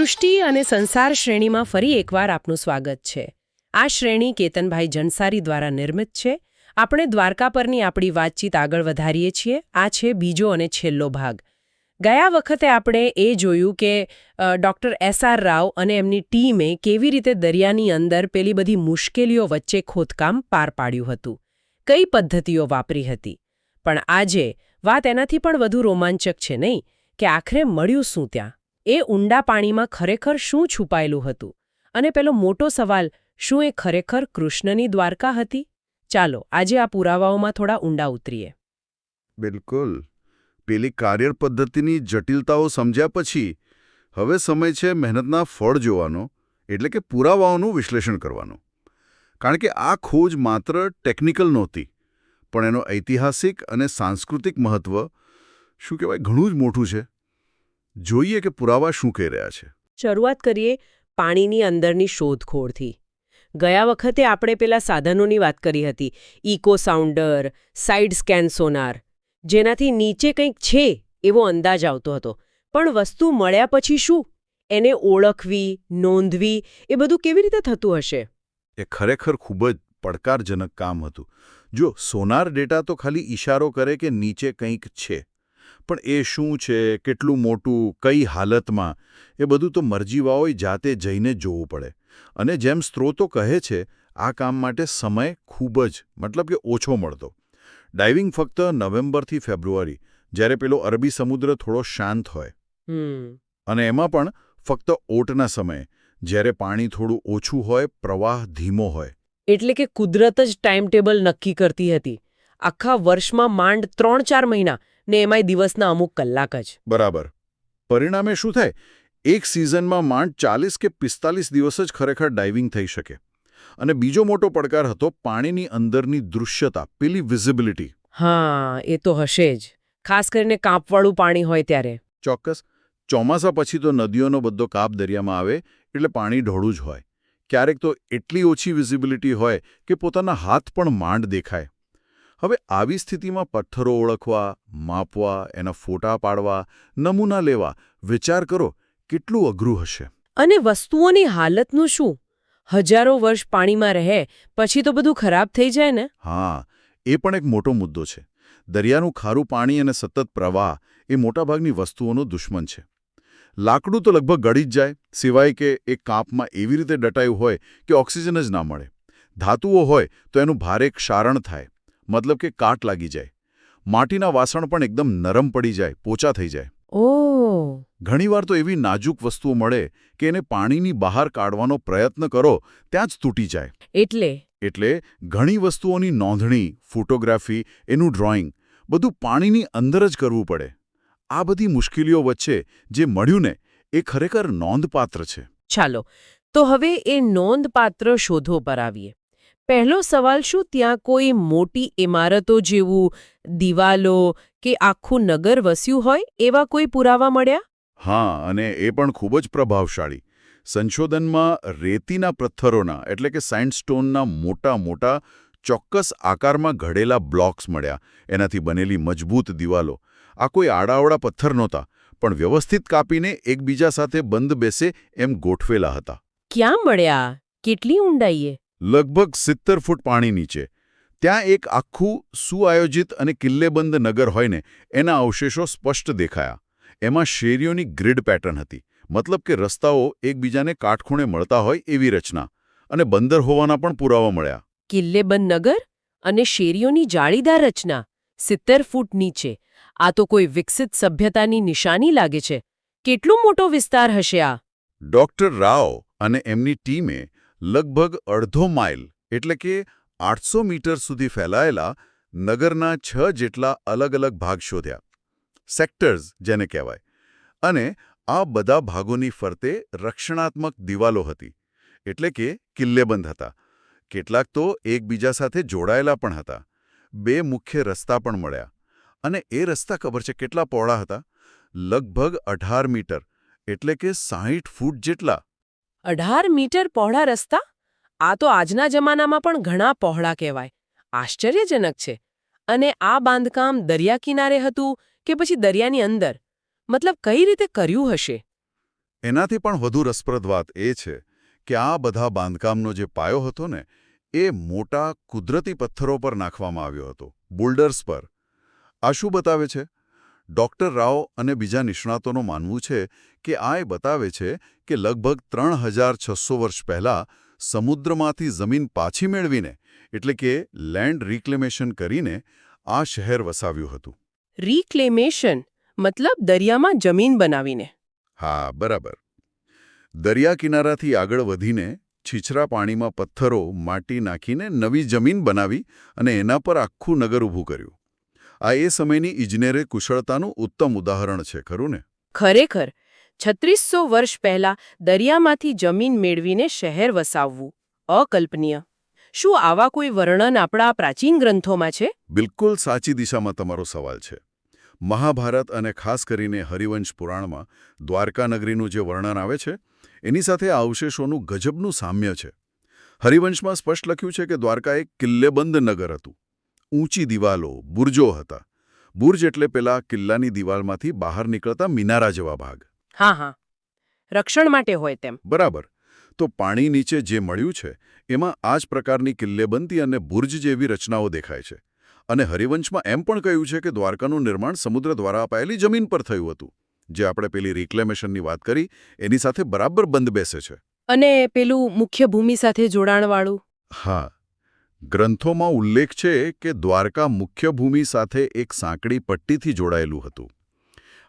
સૃષ્ટિ અને સંસાર શ્રેણીમાં ફરી એકવાર આપનું સ્વાગત છે. આ શ્રેણી કેતનભાઈ જનસારી દ્વારા નિર્મિત છે. આપણે દ્વારકા પરની આપણી વાતચીત આગળ વધારીએ છીએ. આ છે બીજો અને છેલ્લો ભાગ. ગયા વખતે આપણે એ જોયું કે ડૉક્ટર એસ આર રાવ અને એમની ટીમે કેવી રીતે દરિયાની અંદર પેલી બધી મુશ્કેલીઓ વચ્ચે ખોદકામ પાર પાડ્યું હતું. કઈ પદ્ધતિઓ વાપરી હતી? પણ આજે વાત એનાથી પણ વધુ રોમાંચક છે નહીં? કે આખરે મળ્યું શું ત્યાં? એ ઊંડા પાણીમાં ખરેખર શું છુપાયેલું હતું? અને પેલો મોટો સવાલ, શું એ ખરેખર કૃષ્ણની દ્વારકા હતી? ચાલો, આજે આ પુરાવાઓમાં થોડા ઊંડા ઉતરીએ. બિલકુલ. પેલી કાર્ય પદ્ધતિની જટિલતાઓ સમજ્યા પછી, હવે સમય છે મહેનતના ફળ જોવાનો, એટલે કે પુરાવાઓનું વિશ્લેષણ કરવાનું. કારણ કે આ ખોજ માત્ર ટેકનિકલ નહોતી, પણ એનો ઐતિહાસિક અને સાંસ્કૃતિક મહત્વ, શું કહેવાય, ઘણું જ મોટું છે. જોઈએ કે પુરાવા શું કહી રહ્યા છે. શરૂઆત કરીએ પાણીની અંદરની શોધખોળથી. ગયા વખતે આપણે પેલા સાધનોની વાત કરી હતી. Echo sounder side scan sonar. જેનાથી નીચે કંઈક છે એવો અંદાજ આવતો હતો. પણ વસ્તુ મળ્યા પછી શું? એને ઓળખવી નોંધવી એ બધું કેવી રીતે થતું હશે? એ ખરેખર ખૂબ જ પડકારજનક કામ હતું. જો સોનાર ડેટા તો ખાલી ઈશારો કરે કે નીચે કંઈક છે. પણ એ શું છે કેટલું મોટું કઈ હાલતમાં એ બધું તો મરજીવાઓએ જાતે જઈને જોવું પડે. અને જેમ સ્ત્રોતો કહે છે આ કામ માટે સમય ખૂબ જ મતલબ કે ઓછો મળતો. ડાઇવિંગ ફક્ત નવેમ્બરથી ફેબ્રુઆરી જ્યારે પેલો અરબી સમુદ્ર થોડો શાંત હોય. અને એમાં પણ ફક્ત ઓટના સમયે જ્યારે પાણી થોડું ઓછું હોય પ્રવાહ ધીમો હોય. એટલે કે કુદરત જ ટાઈમ ટેબલ નક્કી કરતી હતી. આખા વર્ષમાં માંડ ત્રણ ચાર મહિના ને એમાંય દિવસના અમુક કલાક જ. બરાબર. પરિણામે શું થાય? એક સિઝનમાં માંડ ચાલીસ કે પિસ્તાલીસ દિવસ જ ખરેખર ડાઇવિંગ થઈ શકે. અને બીજો મોટો પડકાર હતો પાણીની અંદરની દૃશ્યતા પેલી વિઝિબિલિટી. હા એ તો હશે જ. ખાસ કરીને કાંપવાળું પાણી હોય ત્યારે. ચોક્કસ. ચોમાસા પછી તો નદીઓનો બધો કાપ દરિયામાં આવે એટલે પાણી ઢોળું જ હોય. ક્યારેક તો એટલી ઓછી વિઝિબિલિટી હોય કે પોતાના હાથ પણ માંડ દેખાય. હવે આવી સ્થિતિમાં પથ્થરો ઓળખવા માપવા એના ફોટા પાડવા નમૂના લેવા વિચાર કરો કેટલું અઘરું હશે. અને વસ્તુઓની હાલતનું શું? હજારો વર્ષ પાણીમાં રહે પછી તો બધું ખરાબ થઈ જાય ને? હા એ પણ એક મોટો મુદ્દો છે. દરિયાનું ખારું પાણી અને સતત પ્રવાહ એ મોટાભાગની વસ્તુઓનો દુશ્મન છે. લાકડું તો લગભગ ગળી જ જાય સિવાય કે એ કાપમાં એવી રીતે ડટાયું હોય કે ઓક્સિજન જ ના મળે. ધાતુઓ હોય તો એનું ભારે ક્ષારણ થાય. મતલબ કે કાટ લાગી જાય. માટીના વાસણ પણ એકદમ નરમ પડી જાય પોચા થઈ જાય. ઓ. ઘણીવાર તો એવી નાજુક વસ્તુઓ મળે કે એને પાણીની બહાર કાઢવાનો પ્રયત્ન કરો ત્યાં જ તૂટી જાય. એટલે? એટલે ઘણી વસ્તુઓની નોંધણી ફોટોગ્રાફી એનું ડ્રોઈંગ બધું પાણીની અંદર જ કરવું પડે. આ બધી મુશ્કેલીઓ વચ્ચે જે મળ્યું ને એ ખરેખર નોંધપાત્ર છે. ચાલો તો હવે એ નોંધપાત્ર શોધો પર આવીએ. પહેલો સવાલ શું? ત્યાં કોઈ મોટી ઇમારતો જેવું દિવાલો કે આખું નગર વસ્યું હોય એવા કોઈ પુરાવા મળ્યા? હા અને એ પણ ખૂબ જ પ્રભાવશાળી. સંશોધનમાં રેતીના પથ્થરોના એટલે કે સેન્ડસ્ટોનના મોટા મોટા ચોક્કસ આકારમાં ઘડેલા બ્લોક્સ મળ્યા. એનાથી બનેલી મજબૂત દિવાલો. આ કોઈ આડાવડા પથ્થર નહોતા પણ વ્યવસ્થિત કાપીને એકબીજા સાથે બંધ બેસે એમ ગોઠવેલા હતા. ક્યાં મળ્યા? કેટલી ઊંડાઈએ? લગભગ સિત્તેર ફૂટ પાણી નીચે. ત્યાં એક આખું સુઆયોજિત અને કિલ્લેબંધ નગર હોય ને એના અવશેષો સ્પષ્ટ દેખાયા. એમાં શેરીઓની ગ્રીડ પેટર્ન હતી. મતલબ કે રસ્તાઓ એકબીજાને કાટખૂણે મળતા હોય એવી રચના. અને બંદર હોવાના પણ પુરાવા મળ્યા. કિલ્લેબંધ નગર અને શેરીઓની જાળીદાર રચના સિત્તેર ફૂટ નીચે. આ તો કોઈ વિકસિત સભ્યતાની નિશાની લાગે છે. કેટલો મોટો વિસ્તાર હશે આ? ડોક્ટર રાવ અને એમની ટીમે લગભગ અડધો માઇલ, એટલે કે આઠસો મીટર સુધી ફેલાયેલા નગરના છ જેટલા અલગ અલગ ભાગ શોધ્યા. સેક્ટર્સ જેને કહેવાય. અને આ બધા ભાગોની ફરતે રક્ષણાત્મક દિવાલો હતી, એટલે કે કિલ્લેબંધ હતા. કેટલાક તો એકબીજા સાથે જોડાયેલા પણ હતા. બે મુખ્ય રસ્તા પણ મળ્યા. અને એ રસ્તા ખબર છે કેટલા પહોળા હતા? લગભગ અઢાર મીટર, એટલે કે સાહીઠ ફૂટ જેટલા. અઢાર મીટર પહોળા રસ્તા? આ તો આજના જમાનામાં પણ ઘણા પહોળા કહેવાય. આશ્ચર્યજનક છે. અને આ બાંધકામ દરિયા કિનારે હતું કે પછી દરિયાની અંદર? મતલબ કઈ રીતે કર્યું હશે? એનાથી પણ વધુ રસપ્રદ વાત એ છે કે આ બધા બાંધકામનો જે પાયો હતો ને, એ મોટા કુદરતી પથ્થરો પર નાખવામાં આવ્યો હતો, બુલ્ડર્સ પર. આ શું બતાવે છે? ડોક્ટર રાવ અને બીજા નિષ્ણાતોનું માનવું છે કે આ એ બતાવે છે કે લગભગ ત્રણ વર્ષ પહેલાં સમુદ્રમાંથી જમીન પાછી મેળવીને એટલે કે લેન્ડ રિક્લેમેશન કરીને આ શહેર વસાવ્યું હતું. રિક્લેમેશન મતલબ દરિયામાં જમીન બનાવીને. હા બરાબર. દરિયા કિનારાથી આગળ વધીને છીછરા પાણીમાં પથ્થરો માટી નાખીને નવી જમીન બનાવી અને એના પર આખું નગર ઊભું કર્યું. આ એ સમયની ઇજનેરે કુશળતાનું ઉત્તમ ઉદાહરણ છે ખરું ને? ખરેખર. છત્રીસો વર્ષ પહેલા દરિયામાંથી જમીન મેળવીને શહેર વસાવવું. અકલ્પનીય. શું આવા કોઈ વર્ણન આપણા પ્રાચીન ગ્રંથોમાં છે? બિલકુલ સાચી દિશામાં તમારો સવાલ છે. મહાભારત અને ખાસ કરીને હરિવંશ પુરાણમાં દ્વારકા નગરીનું જે વર્ણન આવે છે એની સાથે આ અવશેષોનું ગજબનું સામ્ય છે. હરિવંશમાં સ્પષ્ટ લખ્યું છે કે દ્વારકા એક કિલ્લેબંધ નગર હતું. ઊંચી દિવાલો બુર્જો હતા. બુર્જ એટલે પેલા કિલ્લાની દિવાલમાંથી બહાર નીકળતા મિનારા જેવા ભાગ. હા હા. રક્ષણ માટે હોય તેમ. બરાબર. તો પાણી નીચે જે મળ્યું છે એમાં આ જ પ્રકારની કિલ્લેબંધી અને બુર્જ જેવી રચનાઓ દેખાય છે. અને હરિવંશમાં એમ પણ કહ્યું છે કે દ્વારકાનું નિર્માણ સમુદ્ર દ્વારા અપાયેલી જમીન પર થયું હતું. જે આપણે પેલી રિક્લેમેશનની વાત કરી એની સાથે બરાબર બંધ બેસે છે. અને પેલું મુખ્ય ભૂમિ સાથે જોડાણવાળું? હા. ગ્રંથોમાં ઉલ્લેખ છે કે દ્વારકા મુખ્ય ભૂમિ સાથે એક સાંકડી પટ્ટીથી જોડાયેલું હતું.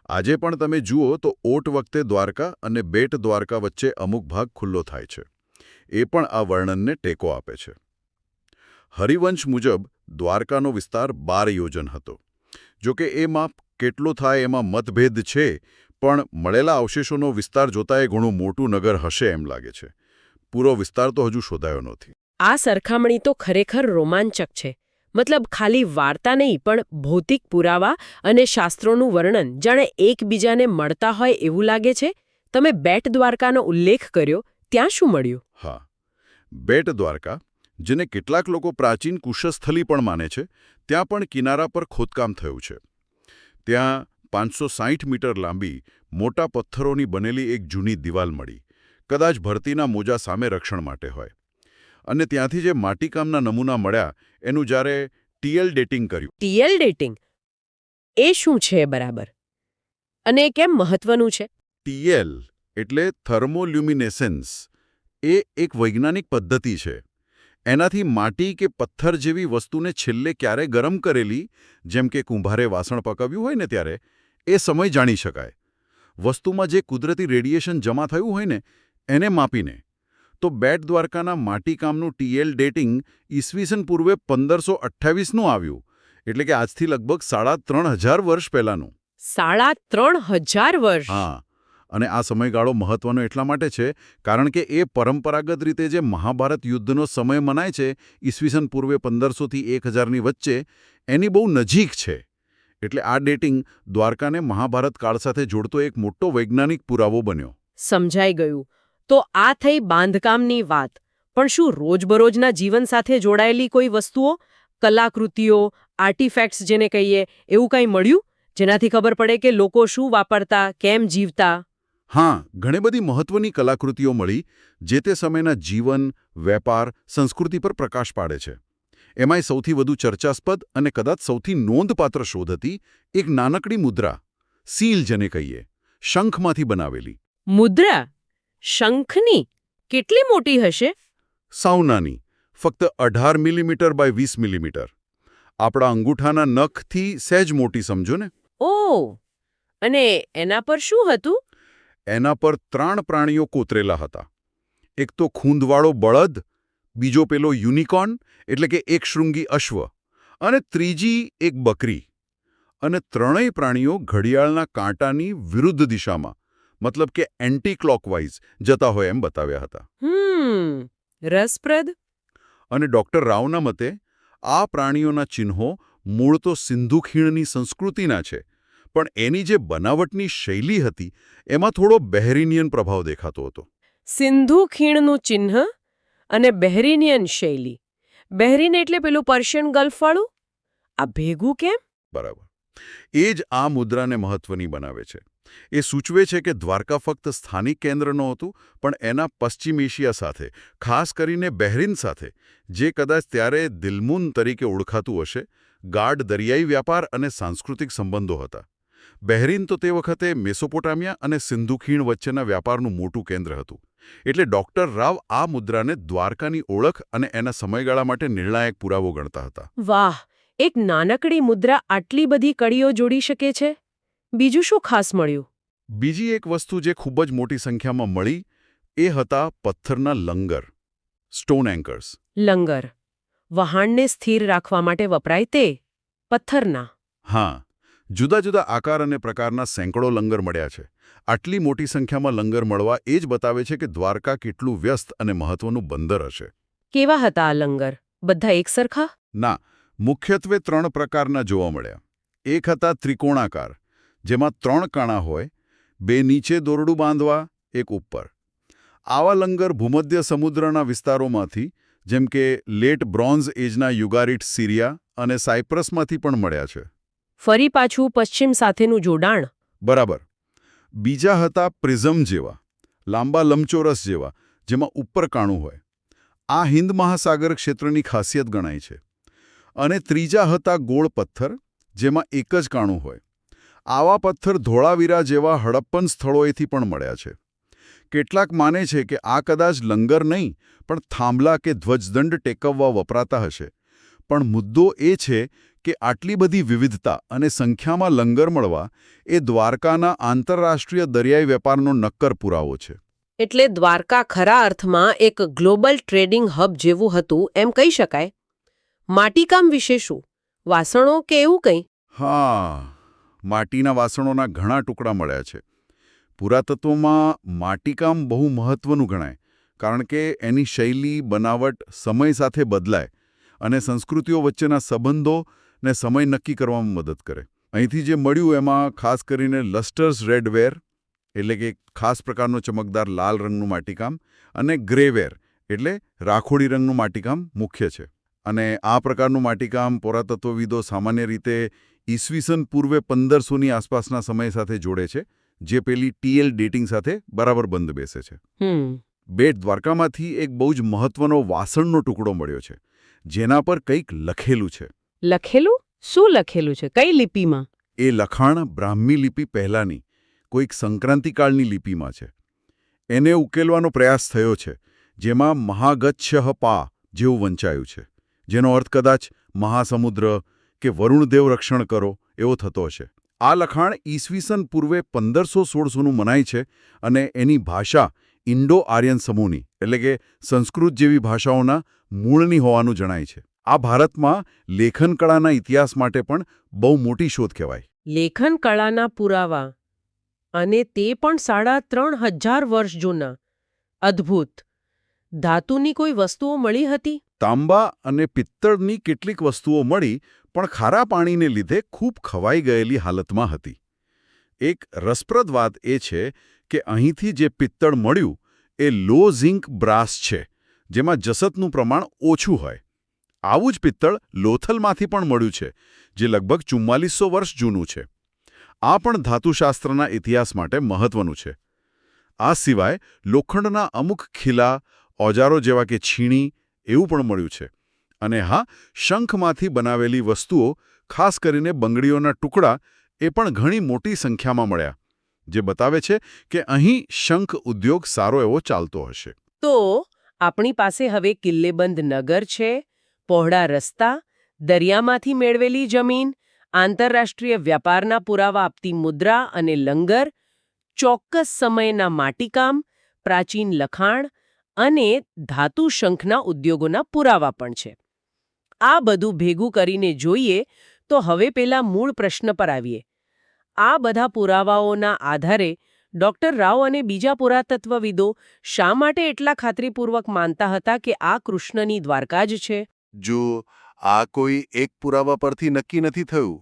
આજે પણ તમે જુઓ તો ઓટ વખતે દ્વારકા અને બેટ દ્વારકા વચ્ચે અમુક ભાગ ખુલ્લો થાય છે. એ પણ આ વર્ણનને ટેકો આપે છે. હરિવંશ મુજબ દ્વારકાનો વિસ્તાર બાર યોજન હતો. જો કે એ માપ કેટલો થાય એમાં મતભેદ છે, પણ મળેલા અવશેષોનો વિસ્તાર જોતા એ ઘણું મોટું નગર હશે એમ લાગે છે. પૂરો વિસ્તાર તો હજુ શોધાયો નથી. આ સરખામણી તો ખરેખર રોમાંચક છે. મતલબ ખાલી વાર્તા નહીં, પણ ભૌતિક પુરાવા અને શાસ્ત્રોનું વર્ણન જાણે એકબીજાને મળતા હોય એવું લાગે છે? તમે બેટ દ્વારકાનો ઉલ્લેખ કર્યો, ત્યાં શું મળ્યું? હા. બેટ દ્વારકા, જેને કેટલાક લોકો પ્રાચીન કુશસ્થલી પણ માને છે, ત્યાં પણ કિનારા પર ખોદકામ થયું છે. ત્યાં પાંચસો મીટર લાંબી, મોટા પથ્થરોની બનેલી એક જૂની દિવાલ મળી. કદાચ ભરતીના મોજા સામે રક્ષણ માટે હોય. અને ત્યાંથી જે માટીકામના નમૂના મળ્યા એનું જ્યારે ટીએલ ડેટિંગ કર્યું. TL dating? એ શું છે બરાબર? અને એ કેમ મહત્વનું છે? ટીએલ એટલે થર્મોલ્યુમિનેસન્સ. એ એક વૈજ્ઞાનિક પદ્ધતિ છે. એનાથી માટી કે પથ્થર જેવી વસ્તુને છેલ્લે ક્યારે ગરમ કરેલી જેમ કે કુંભારે વાસણ પકવ્યું હોય ને ત્યારે એ સમય જાણી શકાય. વસ્તુમાં જે કુદરતી રેડિયેશન જમા થયું હોય ને એને માપીને. તો બેટ દ્વારકાના માટીકામનું ટીએલ ડેટિંગ ઈસવીસન પૂર્વે પંદરસો અઠ્ઠાવીસનું આવ્યું. એટલે કે આજથી લગભગ સાડા ત્રણ હજાર વર્ષ પહેલાંનું. સાડા ત્રણ હજાર વર્ષ? હા. અને આ સમયગાળો મહત્વનો એટલા માટે છે કારણ કે એ પરંપરાગત રીતે જે મહાભારત યુદ્ધનો સમય મનાય છે ઈસવીસન પૂર્વે પંદરસોથી એક હજારની વચ્ચે એની બહુ નજીક છે. એટલે આ ડેટિંગ દ્વારકાને મહાભારત કાળ સાથે જોડતો એક મોટો વૈજ્ઞાનિક પુરાવો બન્યો. સમજાઈ ગયું. તો આ થઈ બાંધકામની વાત. પણ શું રોજબરોજના જીવન સાથે જોડાયેલી કોઈ વસ્તુઓ? કલાકૃતિઓ આર્ટિફેક્ટ્સ જેને કહીએ એવું કંઈ મળ્યું? જેનાથી ખબર પડે કે લોકો શું વાપરતા કેમ જીવતા? હા ઘણી બધી મહત્વની કલાકૃતિઓ મળી જે તે સમયના જીવન વેપાર સંસ્કૃતિ પર પ્રકાશ પાડે છે. એમાંય સૌથી વધુ ચર્ચાસ્પદ અને કદાચ સૌથી નોંધપાત્ર શોધ હતી એક નાનકડી મુદ્રા સીલ જેને કહીએ શંખમાંથી બનાવેલી. મુદ્રા? શંખની કેટલી મોટી હશે? સાવ નાની ફક્ત અઢાર મિલીમીટર બાય વીસ મિલીમીટર. આપણા અંગૂઠાના નખથી સહેજ મોટી સમજો ને? ઓ અને એના પર શું હતું? એના પર ત્રણ પ્રાણીઓ કોતરેલા હતા. એક તો ખૂંદવાળો બળદ બીજો પેલો યુનિકોર્ન એટલે કે એક શૃંગી અશ્વ અને ત્રીજી એક બકરી. અને ત્રણેય પ્રાણીઓ ઘડિયાળના કાંટાની વિરુદ્ધ દિશામાં મતલબ કે એન્ટી ક્લોકવાઇઝ જતા હોય એમ બતાવ્યા હતા. રસપ્રદ? અને ડોક્ટર રાવના મતે આ પ્રાણીઓના ચિહ્નો મૂળ તો સિંધુ ખીણની સંસ્કૃતિના છે પણ એની જે બનાવટની શૈલી હતી એમાં થોડો બહેરીનિયન પ્રભાવ દેખાતો હતો. સિંધુ ખીણનું ચિહ્ન અને બહેરીનિયન શૈલી. બહેરીન એટલે પેલું પર્શિયન ગલ્ફવાળું? આ ભેગું કેમ? બરાબર. એ જ આ મુદ્રાને મહત્વની બનાવે છે. એ સૂચવે છે કે દ્વારકા ફક્ત સ્થાનિક કેન્દ્ર નહોતું પણ એના પશ્ચિમ એશિયા સાથે, ખાસ કરીને બહેરીન સાથે, જે કદાચ ત્યારે દિલમુન તરીકે ઓળખાતું હશે, ગાઢ દરિયાઈ વ્યાપાર અને સાંસ્કૃતિક સંબંધો હતા. બહેરીન તો તે વખતે મેસોપોટામિયા અને સિંધુ ખીણ વચ્ચેના વ્યાપારનું મોટું કેન્દ્ર હતું. એટલે ડોક્ટર રાવ આ મુદ્રાને દ્વારકાની ઓળખ અને એના સમયગાળા માટે નિર્ણાયક પુરાવો ગણતા હતા. વાહ! એક નાનકડી મુદ્રા આટલી બધી કડીઓ જોડી શકે છે? બીજું શું ખાસ મળ્યું? બીજી એક વસ્તુ જે ખૂબ જ મોટી સંખ્યામાં મળી એ હતા પથ્થરના લંગર સ્ટોન એન્કર્સ લંગર. વહાણને સ્થિર રાખવા માટે વપરાય તે પથ્થરના. હા જુદા જુદા આકાર અને પ્રકારના સેંકડો લંગર મળ્યા છે. આટલી મોટી સંખ્યામાં લંગર મળવા એ જ બતાવે છે કે દ્વારકા કેટલું વ્યસ્ત અને મહત્વનું બંદર હશે. કેવા હતા આ લંગર? બધા એક સરખા? ના મુખ્યત્વે ત્રણ પ્રકારના જોવા મળ્યા. એક હતા ત્રિકોણાકાર જેમાં ત્રણ કાણા હોય બે નીચે દોરડું બાંધવા એક ઉપર. આવા લંગર ભૂમધ્ય સમુદ્રના વિસ્તારોમાંથી જેમ કે લેટ બ્રોન્ઝ એજના યુગારિટ સિરિયા અને સાયપ્રસમાંથી પણ મળ્યા છે. ફરી પાછું પશ્ચિમ સાથેનું જોડાણ. બરાબર. બીજા હતા પ્રિઝમ જેવા લાંબા લંબચોરસ જેવા જેમાં ઉપર કાણું હોય. આ હિન્દ મહાસાગર ક્ષેત્રની ખાસિયત ગણાય છે. અને ત્રીજા હતા ગોળ પથ્થર જેમાં એક જ કાણું હોય. આવા પથ્થર ધોળાવીરા જેવા હડપ્પન સ્થળોએથી પણ મળ્યા છે. કેટલાક માને છે કે આ કદાચ લંગર નહીં પણ થાંભલા કે ધ્વજદંડ ટેકવવા વપરાતા હશે. પણ મુદ્દો એ છે કે આટલી બધી વિવિધતા અને સંખ્યામાં લંગર મળવા એ દ્વારકાના આંતરરાષ્ટ્રીય દરિયાઈ વેપારનો નક્કર પુરાવો છે. એટલે દ્વારકા ખરા અર્થમાં એક ગ્લોબલ ટ્રેડિંગ હબ જેવું હતું એમ કહી શકાય? માટીકામ વિશે શું? વાસણો કે એવું કંઈ? હા. માટીના વાસણોના ઘણા ટુકડા મળ્યા છે. પુરાતત્વમાં માટીકામ બહુ મહત્વનું ગણાય, કારણ કે એની શૈલી, બનાવટ, સમય સાથે બદલાય અને સંસ્કૃતિઓ વચ્ચેના સંબંધો ને સમય નક્કી કરવામાં મદદ કરે. અહીંથી જે મળ્યું એમાં ખાસ કરીને લસ્ટર્સ રેડવેર એટલે કે ખાસ પ્રકારનો ચમકદાર લાલ રંગનું માટીકામ અને ગ્રેવેર એટલે રાખોડી રંગનું માટીકામ મુખ્ય છે. અને આ પ્રકારનું માટીકામ પુરાતત્વવિદો સામાન્ય રીતે ઈસવીસન પૂર્વે પંદરસોની આસપાસના સમય સાથે જોડે છે જે પેલી ટીએલ ડેટિંગ સાથે બરાબર બંધ બેસે છે. બેટ દ્વારકામાંથી એક બહુ જ મહત્વનો વાસણનો ટુકડો મળ્યો છે જેના પર કંઈક લખેલું છે. લખેલું? શું લખેલું છે? કઈ લિપિમાં? એ લખાણ બ્રાહ્મી લિપિ પહેલાંની કોઈક સંક્રાંતિકાળની લિપિમાં છે. એને ઉકેલવાનો પ્રયાસ થયો છે જેમાં મહાગચ્છ પા જેવું વંચાયું છે જેનો અર્થ કદાચ મહાસમુદ્ર કે વરુણદેવ રક્ષણ કરો એવો થતો હશે. આ લખાણ ઈસવીસન પૂર્વે પંદરસો સોળસોનું મનાય છે અને એની ભાષા ઇન્ડો આર્યન સમૂહની એટલે કે સંસ્કૃત જેવી ભાષાઓના મૂળની હોવાનું જણાય છે. આ ભારતમાં લેખનકળાના ઇતિહાસ માટે પણ બહુ મોટી શોધ કહેવાય. લેખનકળાના પુરાવા. અને તે પણ સાડા ત્રણ હજાર વર્ષ જૂના. અદ્ભુત. ધાતુની કોઈ વસ્તુઓ મળી હતી? તાંબા અને પિત્તળની કેટલીક વસ્તુઓ મળી પણ ખારા પાણીને લીધે ખૂબ ખવાઈ ગયેલી હાલતમાં હતી. એક રસપ્રદ વાત એ છે કે અહીંથી જે પિત્તળ મળ્યું, એ લો ઝિંક બ્રાસ છે, જેમાં જસતનું પ્રમાણ ઓછું હોય. આવું જ પિત્તળ લોથલમાંથી પણ મળ્યું છે, જે લગભગ ચુમ્માલીસો વર્ષ જૂનું છે. આ પણ ધાતુશાસ્ત્રના ઇતિહાસ માટે મહત્વનું છે. આ સિવાય લોખંડના અમુક ખીલા, ઓજારો જેવા કે છીણી, એવું પણ મળ્યું છે. અને હા, શંખમાંથી બનાવેલી વસ્તુઓ, ખાસ કરીને બંગડીઓના ટુકડા, એ પણ ઘણી મોટી સંખ્યામાં મળ્યા, જે બતાવે છે કે અહીં શંખ ઉદ્યોગ સારો એવો ચાલતો હશે. તો, આપણી પાસે હવે કિલ્લેબંધ નગર છે, પહોળા રસ્તા, દરિયામાંથી મેળવેલી જમીન, આંતરરાષ્ટ્રીય વ્યાપારના પુરાવા આપતી મુદ્રા અને લંગર, ચોક્કસ સમયના માટીકામ, પ્રાચીન લખાણ અને ધાતુ શંખના ઉદ્યોગોના પુરાવા પણ છે. આ બધું ભેગું કરીને જોઈએ તો હવે પેલા મૂળ પ્રશ્ન પર આવીએ. આ બધા પુરાવાઓના આધારે ડોક્ટર રાવ અને બીજા પુરાતત્વવિદો શા માટે એટલા ખાતરીપૂર્વક માનતા હતા કે આ કૃષ્ણની દ્વારકા જ છે? જો આ કોઈ એક પુરાવા પરથી નક્કી નથી થયું,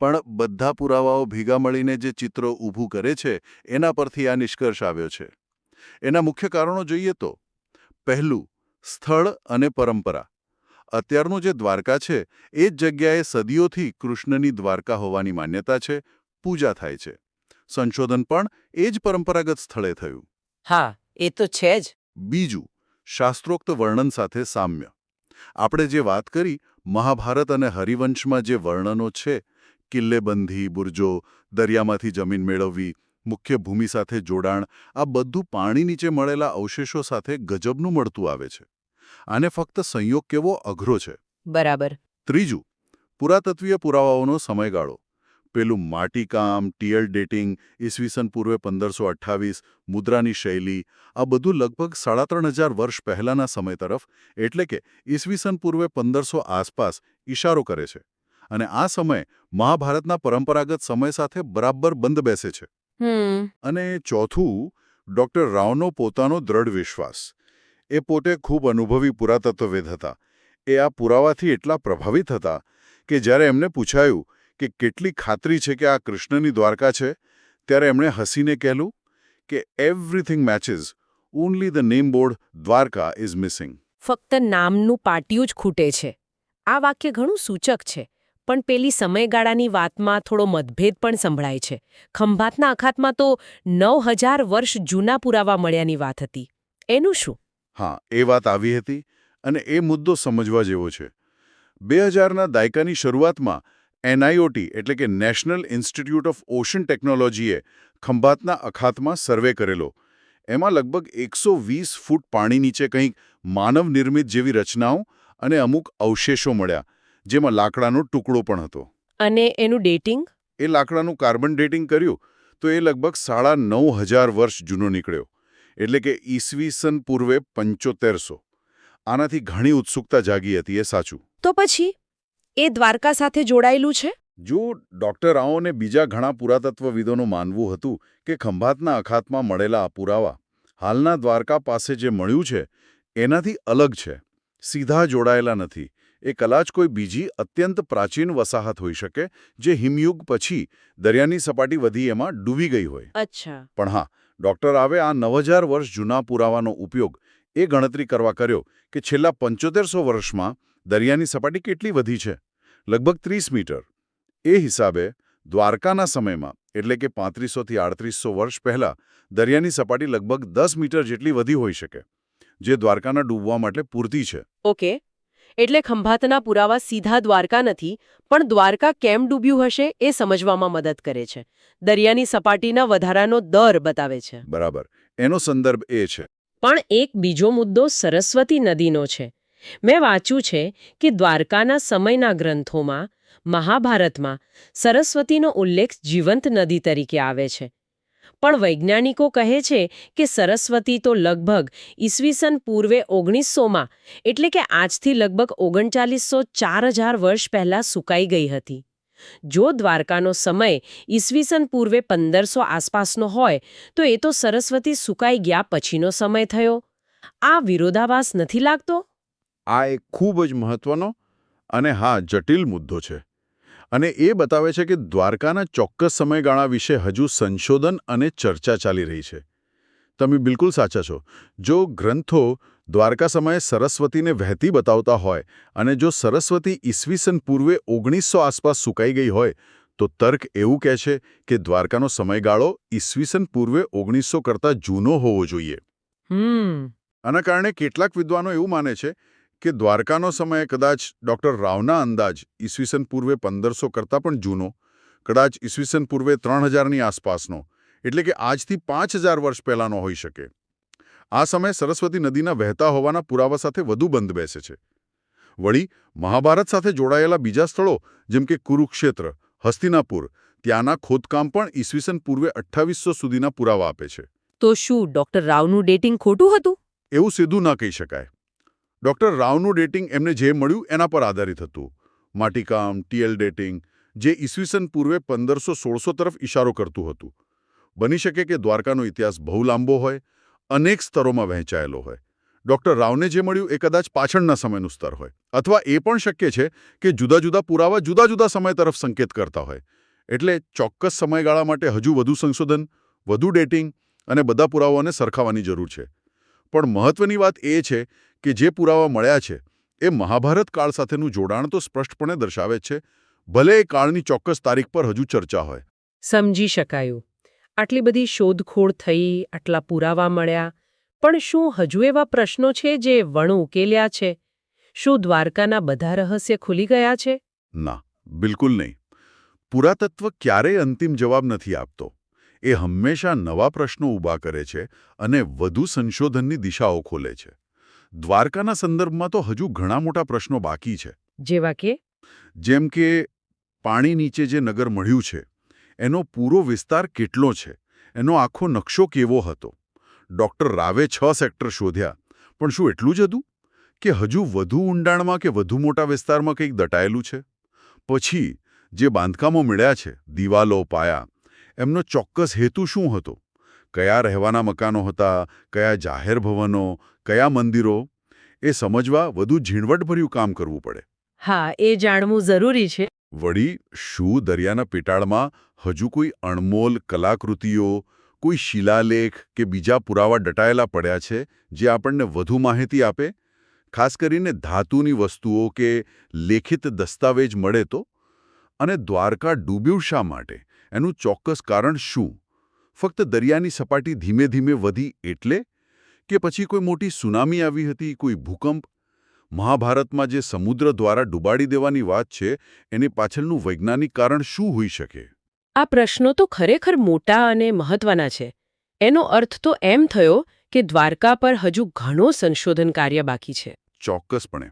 પણ બધા પુરાવાઓ ભેગા મળીને જે ચિત્રો ઊભું કરે છે, એના પરથી આ નિષ્કર્ષ આવ્યો છે. એના મુખ્ય કારણો જોઈએ તો, પહેલું, સ્થળ અને પરંપરા. અત્યારનું જે દ્વારકા છે એ જ જગ્યાએ સદીઓથી કૃષ્ણની દ્વારકા હોવાની માન્યતા છે પૂજા થાય છે. સંશોધન પણ એ જ પરંપરાગત સ્થળે થયું. હા એ તો છે જ. બીજું શાસ્ત્રોક્ત વર્ણન સાથે સામ્ય. આપણે જે વાત કરી મહાભારત અને હરિવંશમાં જે વર્ણનો છે કિલ્લેબંધી બુરજો દરિયામાંથી જમીન મેળવવી મુખ્ય ભૂમિ સાથે જોડાણ આ બધું પાણી નીચે મળેલા અવશેષો સાથે ગજબનું મળતું આવે છે. આને ફક્ત સંયોગ કેવો અઘરો છે? બરાબર. ત્રીજું પુરાતત્વીય પુરાવાઓનો સમયગાળો. પેલું માટીકામ ટીયલ ડેટિંગ ઈસવીસન પૂર્વે પંદરસો અઠ્ઠાવીસ મુદ્રાની શૈલી આ બધું લગભગ સાડા ત્રણ હજાર વર્ષ પહેલાંના સમય તરફ એટલે કે ઈસવીસન પૂર્વે પંદરસો આસપાસ ઇશારો કરે છે. અને આ સમય મહાભારતના પરંપરાગત સમય સાથે બરાબર બંધ બેસે છે. અને ચોથું ડૉક્ટર રાવનો પોતાનો દ્રઢ વિશ્વાસ. એ પોતે ખૂબ અનુભવી પુરાતત્વવેદ હતા. એ આ પુરાવાથી એટલા પ્રભાવિત હતા કે જ્યારે એમને પૂછાયું કે કેટલી ખાતરી છે કે આ કૃષ્ણની દ્વારકા છે, ત્યારે એમણે હસીને કહેલું કે everything matches only the name board Dwarka is missing ફક્ત નામનું પાટિયું જ ખૂટે છે. આ વાક્ય ઘણું સૂચક છે, પણ પેલી સમયગાળાની વાતમાં થોડો મતભેદ પણ સંભળાય છે. ખંભાતના અખાતમાં તો નવ વર્ષ જૂના પુરાવા મળ્યાની વાત હતી. એનું શું? હા એ વાત આવી હતી અને એ મુદ્દો સમજવા જેવો છે. બે હજારના દાયકાની શરૂઆતમાં એનઆઈઓટી એટલે કે નેશનલ ઇન્સ્ટિટ્યૂટ ઓફ ઓશન ટેકનોલોજીએ ખંભાતના અખાતમાં સર્વે કરેલો. એમાં લગભગ એકસો વીસ ફૂટ પાણી નીચે કંઈક માનવ નિર્મિત જેવી રચનાઓ અને અમુક અવશેષો મળ્યા જેમાં લાકડાનો ટુકડો પણ હતો. અને એનું ડેટિંગ? એ લાકડાનું કાર્બન ડેટિંગ કર્યું તો એ લગભગ સાડા નવ હજાર વર્ષ જૂનો નીકળ્યો. એટલે કે ઈસવીસન પૂર્વે પંચોતેરસો. આનાથી ઘણી ઉત્સુકતા જાગી હતી એ સાચું. તો પછી? એ દ્વારકા સાથે જોડાયેલું છે? જો ડોક્ટર રાઓ અને બીજા ઘણા પુરાતત્વવિદોનું માનવું હતું કે ખંભાતના અખાતમાં મળેલા આ પુરાવા હાલના દ્વારકા પાસે જે મળ્યું છે એનાથી અલગ છે. સીધા જોડાયેલા નથી. એ કલાચ કોઈ બીજી અત્યંત પ્રાચીન વસાહત હોઈ શકે જે હિમયુગ પછી દરિયાની સપાટી વધી એમાં ડૂબી ગઈ હોય. અચ્છા. પણ હા ડોક્ટર આવે આ નવ વર્ષ જૂના પુરાવાનો ઉપયોગ એ ગણતરી કરવા કર્યો કે છેલ્લા પંચોતેરસો વર્ષમાં દરિયાની સપાટી કેટલી વધી છે? લગભગ ત્રીસ મીટર. એ હિસાબે દ્વારકાના સમયમાં, એટલે કે પાંત્રીસોથી આડત્રીસો વર્ષ પહેલાં, દરિયાની સપાટી લગભગ દસ મીટર જેટલી વધી હોઈ શકે, જે દ્વારકાના ડૂબવા માટે પૂરતી છે. ઓકે. એટલે ખંભાતના પુરાવા સીધા દ્વારકા નથી પણ દ્વારકા કેમ ડૂબ્યું હશે એ સમજવામાં મદદ કરે છે. દરિયાની સપાટીના વધારાનો દર બતાવે છે. બરાબર. એનો સંદર્ભ એ છે. પણ એક બીજો મુદ્દો સરસ્વતી નદીનો છે. મેં વાંચ્યું છે કે દ્વારકાના સમયના ગ્રંથોમાં મહાભારતમાં સરસ્વતીનો ઉલ્લેખ જીવંત નદી તરીકે આવે છે. પણ વૈજ્ઞાનિકો કહે છે કે સરસ્વતી તો લગભગ ઈસવીસન પૂર્વે ઓગણીસોમાં એટલે કે આજથી લગભગ ઓગણચાલીસો ચાર હજાર વર્ષ પહેલાં સુકાઈ ગઈ હતી. જો દ્વારકાનો સમય ઈસવીસન પૂર્વે પંદરસો આસપાસનો હોય, તો એ તો સરસ્વતી સુકાઈ ગયા પછીનો સમય થયો. આ વિરોધાભાસ નથી લાગતો? આ એક ખૂબ જ મહત્વનો અને હા જટિલ મુદ્દો છે. અને એ બતાવે છે કે દ્વારકાના ચોક્કસ સમયગાળા વિશે હજુ સંશોધન અને ચર્ચા ચાલી રહી છે. તમે બિલકુલ સાચા છો. જો ગ્રંથો દ્વારકા સમયે સરસ્વતીને વહેતી બતાવતા હોય અને જો સરસ્વતી ઈસવીસન પૂર્વે ઓગણીસો આસપાસ સુકાઈ ગઈ હોય તો તર્ક એવું કહે છે કે દ્વારકાનો સમયગાળો ઈસવીસન પૂર્વે ઓગણીસો કરતાં જૂનો હોવો જોઈએ. હમ. આના કારણે કેટલાક વિદ્વાનો એવું માને છે કે દ્વારકાનો સમય કદાચ ડૉક્ટર રાવના અંદાજ ઈસવીસન પૂર્વે પંદરસો કરતાં પણ જૂનો કદાચ ઈસવીસન પૂર્વે ત્રણ હજારની આસપાસનો એટલે કે આજથી પાંચ હજાર વર્ષ પહેલાંનો હોઈ શકે. આ સમય સરસ્વતી નદીના વહેતા હોવાના પુરાવા સાથે વધુ બંધ બેસે છે. વળી મહાભારત સાથે જોડાયેલા બીજા સ્થળો જેમ કે કુરુક્ષેત્ર હસ્તિનાપુર ત્યાંના ખોદકામ પણ ઈસવીસન પૂર્વે અઠ્ઠાવીસો સુધીના પુરાવા આપે છે. તો શું ડોક્ટર રાવનું ડેટિંગ ખોટું હતું? એવું સીધું ના કહી શકાય. ડૉક્ટર રાવનું ડેટિંગ એમને જે મળ્યું એના પર આધારિત હતું. માટીકામ, ટીએલ ડેટિંગ, જે ઈસવીસન પૂર્વે પંદરસો સોળસો તરફ ઇશારો કરતું હતું. બની શકે કે દ્વારકાનો ઇતિહાસ બહુ લાંબો હોય, અનેક સ્તરોમાં વહેંચાયેલો હોય. ડૉક્ટર રાવને જે મળ્યું એ કદાચ પાછળના સમયનું સ્તર હોય, અથવા એ પણ શક્ય છે કે જુદા જુદા પુરાવા જુદા જુદા સમય તરફ સંકેત કરતા હોય. એટલે ચોક્કસ સમયગાળા માટે હજુ વધુ સંશોધન, વધુ ડેટિંગ અને બધા પુરાવાઓને સરખાવવાની જરૂર છે. પણ મહત્વની વાત એ છે કે જે પુરાવા મળ્યા છે એ મહાભારત કાળ સાથેનું જોડાણ તો સ્પષ્ટપણે દર્શાવે છે ભલે એ કાળની ચોક્કસ તારીખ પર હજુ ચર્ચા હોય. સમજી શકાયું. આટલી બધી શોધખોળ થઈ આટલા પુરાવા મળ્યા પણ શું હજુ એવા પ્રશ્નો છે જે વણ ઉકેલ્યા છે? શું દ્વારકાના બધા રહસ્ય ખુલી ગયા છે? ના બિલકુલ નહીં. પુરાતત્વ ક્યારેય અંતિમ જવાબ નથી આપતો. એ હંમેશા નવા પ્રશ્નો ઊભા કરે છે અને વધુ સંશોધનની દિશાઓ ખોલે છે. દ્વારકાના સંદર્ભમાં તો હજુ ઘણા મોટા પ્રશ્નો બાકી છે. જેવા કે? જેમ કે પાણી નીચે જે નગર મળ્યું છે એનો પૂરો વિસ્તાર કેટલો છે એનો આખો નકશો કેવો હતો? ડોક્ટર રાવે છ સેક્ટર શોધ્યા પણ શું એટલું જ હતું? કે હજુ વધુ ઊંડાણમાં કે વધુ મોટા વિસ્તારમાં કંઈક દટાયેલું છે? પછી જે બાંધકામો મળ્યા છે દિવાલો પાયા એમનો ચોક્કસ હેતુ શું હતો? કયા રહેવાના મકાનો હતા કયા જાહેર ભવનો કયા મંદિરો એ સમજવા વધુ ઝીણવટભર્યું કામ કરવું પડે. હા એ જાણવું જરૂરી છે. વળી શું દરિયાના પેટાળમાં હજુ કોઈ અણમોલ કલાકૃતિઓ કોઈ શિલાલેખ કે બીજા પુરાવા ડટાયેલા પડ્યા છે જે આપણને વધુ માહિતી આપે? ખાસ કરીને ધાતુની વસ્તુઓ કે લેખિત દસ્તાવેજ મળે તો? અને દ્વારકા ડૂબ્યું શા માટે? એનું ચોક્કસ કારણ શું? ફક્ત દરિયાની સપાટી ધીમે ધીમે વધી એટલે કે પછી કોઈ મોટી સુનામી આવી હતી કોઈ ભૂકંપ? મહાભારતમાં જે સમુદ્ર દ્વારા ડૂબાડી દેવાની વાત છે એની પાછળનું વૈજ્ઞાનિક કારણ શું હોઈ શકે? આ પ્રશ્નો તો ખરેખર મોટા અને મહત્વના છે. એનો અર્થ તો એમ થયો કે દ્વારકા પર હજુ ઘણો સંશોધન કાર્ય બાકી છે. ચોક્કસપણે.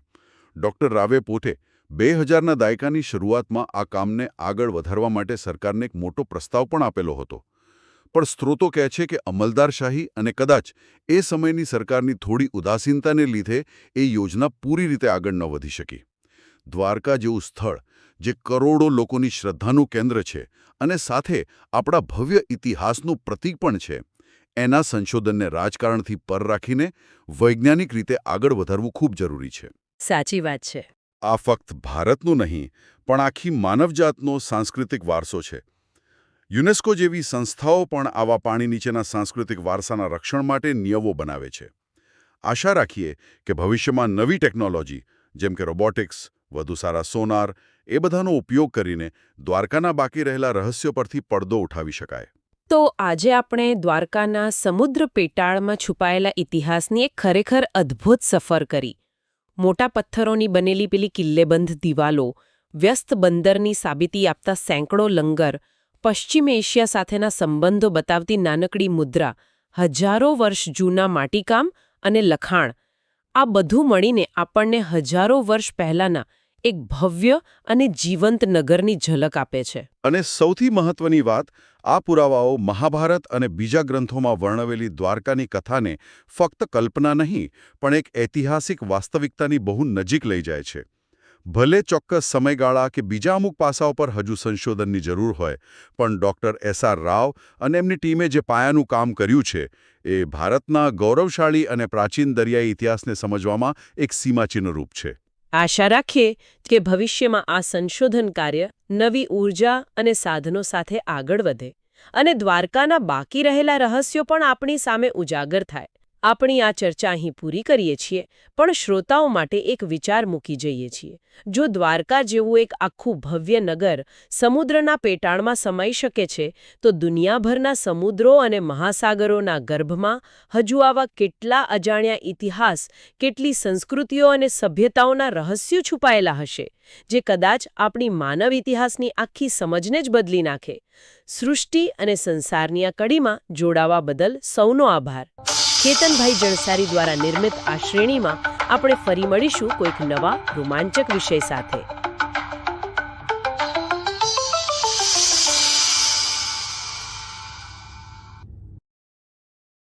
ડોક્ટર રાવે પોતે બે હજારના દાયકાની શરૂઆતમાં આ કામને આગળ વધારવા માટે સરકારને એક મોટો પ્રસ્તાવ પણ આપેલો હતો. પણ સ્ત્રોતો કહે છે કે અમલદારશાહી અને કદાચ એ સમયની સરકારની થોડી ઉદાસીનતાને લીધે એ યોજના પૂરી રીતે આગળ ન વધી શકી. દ્વારકા જેવું સ્થળ જે કરોડો લોકોની શ્રદ્ધાનું કેન્દ્ર છે અને સાથે આપણા ભવ્ય ઇતિહાસનું પ્રતીક પણ છે એના સંશોધનને રાજકારણથી પર રાખીને વૈજ્ઞાનિક રીતે આગળ વધારવું ખૂબ જરૂરી છે. સાચી વાત છે. આ ફક્ત ભારતનું નહીં પણ આખી માનવજાતનો સાંસ્કૃતિક વારસો છે. યુનેસ્કો જેવી સંસ્થાઓ પણ આવા પાણી નીચેના સાંસ્કૃતિક વારસાના રક્ષણ માટે નિયમો બનાવે છે. આશા રાખીએ કે ભવિષ્યમાં નવી ટેકનોલોજી, જેમ કે રોબોટિક્સ, વધુ સારા સોનાર, એ બધાનો ઉપયોગ કરીને દ્વારકાના બાકી રહેલા રહસ્યો પરથી પડદો ઉઠાવી શકાય. તો આજે આપણે દ્વારકાના સમુદ્ર પેટાળમાં છુપાયેલા ઇતિહાસની એક ખરેખર અદ્ભુત સફર કરી. મોટા પથ્થરોની બનેલી પેલી કિલ્લેબંધ દિવાલો, વ્યસ્ત બંદરની સાબિતી આપતા સેંકડો લંગર પશ્ચિમ એશિયા સાથેના સંબંધો બતાવતી નાનકડી મુદ્રા, હજારો વર્ષ જૂના માટીકામ અને લખાણ, આ બધું મળીને આપણને હજારો વર્ષ પહેલાંના એક ભવ્ય અને જીવંત નગરની ઝલક આપે છે. અને સૌથી મહત્વની વાત, આ પુરાવાઓ મહાભારત અને બીજા ગ્રંથોમાં વર્ણવેલી દ્વારકાની કથાને ફક્ત કલ્પના નહીં, પણ એક ઐતિહાસિક વાસ્તવિકતાની બહુ નજીક લઈ જાય છે. ભલે ચોક્કસ સમયગાળા કે બીજા અમુક પાસાઓ પર હજુ સંશોધનની જરૂર હોય, પણ ડોક્ટર એસ આર રાવ અને એમની ટીમે જે પાયાનું કામ કર્યું છે, એ ભારતના ગૌરવશાળી અને પ્રાચીન દરિયાઈ ઇતિહાસને સમજવામાં એક સીમાચિહ્નરૂપ છે. આશા રાખીએ કે ભવિષ્યમાં આ સંશોધન કાર્ય નવી ઊર્જા અને સાધનો સાથે આગળ વધે અને દ્વારકાના બાકી રહેલા રહસ્યો પણ આપણી સામે ઉજાગર થાય. આપણી આ ચર્ચા અહીં પૂરી કરીએ છીએ, પણ શ્રોતાઓ માટે એક વિચાર મૂકી જઈએ છીએ. જો દ્વારકા જેવું એક આખું ભવ્ય નગર સમુદ્રના પેટાળમાં સમાઈ શકે છે, તો દુનિયાભરના સમુદ્રો અને મહાસાગરોના ગર્ભમાં હજુ આવા કેટલા અજાણ્યા ઇતિહાસ, કેટલી સંસ્કૃતિઓ અને સભ્યતાઓના રહસ્યો છુપાયેલા હશે, જે કદાચ આપણી માનવ ઇતિહાસની આખી સમજને જ બદલી નાખે. સૃષ્ટિ અને સંસારની આ કડીમાં જોડાવા બદલ સૌનો આભાર. કેતનભાઈ જણસારી દ્વારા નિર્મિત આ શ્રેણીમાં આપણે ફરી મળીશું કોઈક નવા રોમાંચક વિષય સાથે.